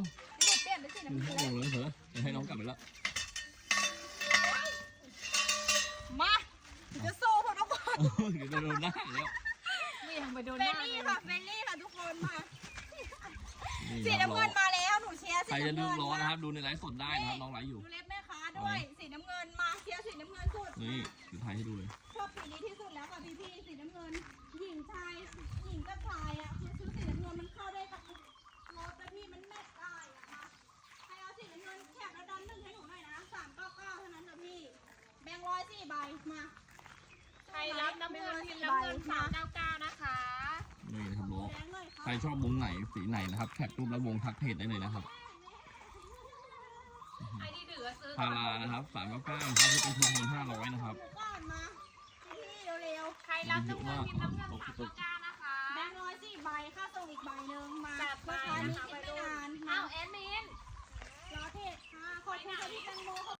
หนูเปลี่ยนเป็นสีน้ำหนึ่งเงิชั่วนโมเลยงเลยเถอะจะให้น้องกลับไปแล้วมาหนูจะสู้พวกทุกคนเดี๋ยวจะโดนหน้าแล้วนี่ยังไปโดนเฟหรน้านลี่เลยค่ะเฟรนลี่ค่ะทุกคนมานี่สีนะครับน้ำเงินมาแล้วหนูเชียร์สีใครจะน้ำลืเงิมนร้อนนะครับ ดูในไลฟ์สดได้นะครับน้องไลฟ์อยู่ ดูเล็บแม่ค้าด้วยสีน้ำเงินมาเชียร์สีน้ำเงินสุดนี่ถือไทยให้ดูเลยชอบสีนี้ มาใครรับน้ำเงินพิมพ์น้ำเงินสามเก้าเก้านะคะ นี่นะครับล้อแบงค์เลยค่ะ ใครชอบวงไหนสีไหนนะครับแคปรูปแล้ววงทักเพจได้เลยนะครับไอ้ที่ถือว่าซื้อพารานะครับสามเก้าเก้าครับที่เป็นทุนเงินห้าร้อยนะครับหนูก่อนมาพี่ๆเร็วๆใครรับน้ำเงินพิมพ์น้ำเงินสามเก้าเก้านะคะแบงค์ร้อยสี่ใบค่าส่งอีกใบหนึ่งมาจัดไปราคานี้นะคะคิดไม่นานอ้ามาวแอดมิน รอเทศค่ะขอบคุณค่ะพี่แตงโม